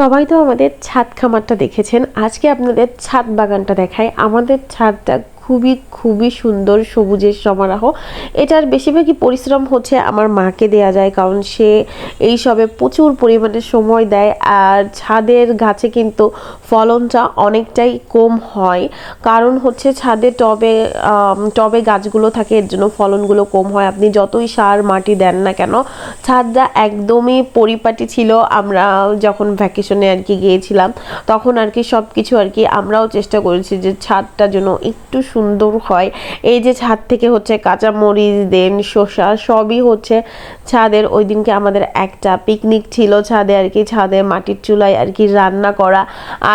সবাই তো আমাদের ছাদ খামারটা দেখেছেন। আজকে আপনাদের ছাদ বাগানটা দেখায়। আমাদের ছাদটা খুবই খুবই সুন্দর সবুজের সমারোহ। এটার বেশিরভাগই পরিশ্রম হচ্ছে আমার মাকে দেয়া যায়, কারণ সে এই সবে প্রচুর পরিমাণে সময় দেয় আর ছাদের গাছে কিন্তু ফলনটা অনেকটাই কম হয়। কারণ হচ্ছে ছাদে টবে টবে গাছগুলো থাকে, এর জন্য ফলনগুলো কম হয়। আপনি যতই সার, মাটি দেন না কেন, ছাদটা একদমই পরিপাটি ছিল। আমরা যখন ভ্যাকেশনে আর কি গিয়েছিলাম, তখন আর কি সব কিছু আর কি আমরাও চেষ্টা করেছি যে ছাদটা যেন একটু সুন্দর হয়। এই যে ছাদ থেকে হচ্ছে কাঁচা মরিচ দেন শসা সবই হচ্ছে ছাদের। ওই দিনকে আমাদের একটা পিকনিক ছিল ছাদে আর কি, ছাদে মাটির চুলায় আর কি রান্না করা।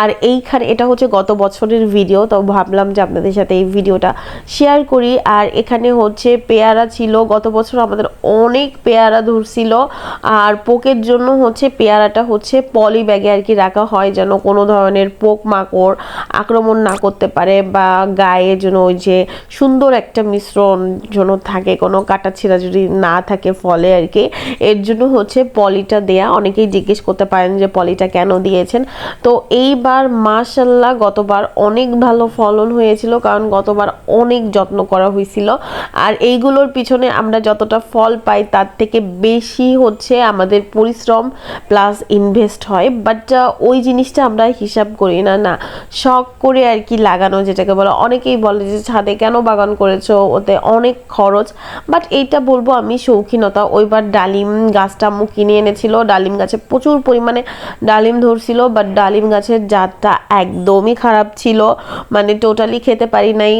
আর এইখানে, এটা হচ্ছে গত বছরের ভিডিও তো ভাবলাম যে আপনাদের সাথে এই ভিডিওটা শেয়ার করি। আর এখানে হচ্ছে পেয়ারা ছিল, গত বছর আমাদের অনেক পেয়ারা ধরছিল। আর পোকের জন্য হচ্ছে পেয়ারাটা হচ্ছে পলি ব্যাগে আর কি রাখা হয়, যেন কোনো ধরনের পোক মাকড় আক্রমণ না করতে পারে বা গায়ে যেন ওই যে সুন্দর একটা মিশ্রণ যেন থাকে, কোনো কাটা ছিঁড়া যদি না থাকে ফলে আর কি। এর জন্য হচ্ছে পলিটা দেয়া। অনেকেই জিজ্ঞেস করতে পারেন যে পলিটা কেন দিয়েছেন। তো এইবার মাশাল্লাহ গতবার অনেক ভালো ফলন হয়েছিল, কারণ গতবার অনেক যত্ন করা হয়েছিল। আর এইগুলোর পিছনে আমরা যতটা ফল পাই, তার থেকে বেশি হচ্ছে আমাদের পরিশ্রম প্লাস ইনভেস্ট হয়। বাট ওই জিনিসটা আমরা হিসাব করি না না। শখ করে আর কি লাগানো, যেটাকে বলে, অনেকেই বলে যে ছাদে কেন বাগান করেছ? ওতে অনেক খরচ। বাট এইটা বলব আমি শৌখিনতা। ওইবার ডালিম গাছটা আম্মু কিনে এনেছিল। ডালিম গাছে প্রচুর পরিমাণে ডালিম ধরছিল বাট ডালিম গাছের জাতটা একদমই খারাপ ছিল। মানে টোটালি খেতে পারি নাই।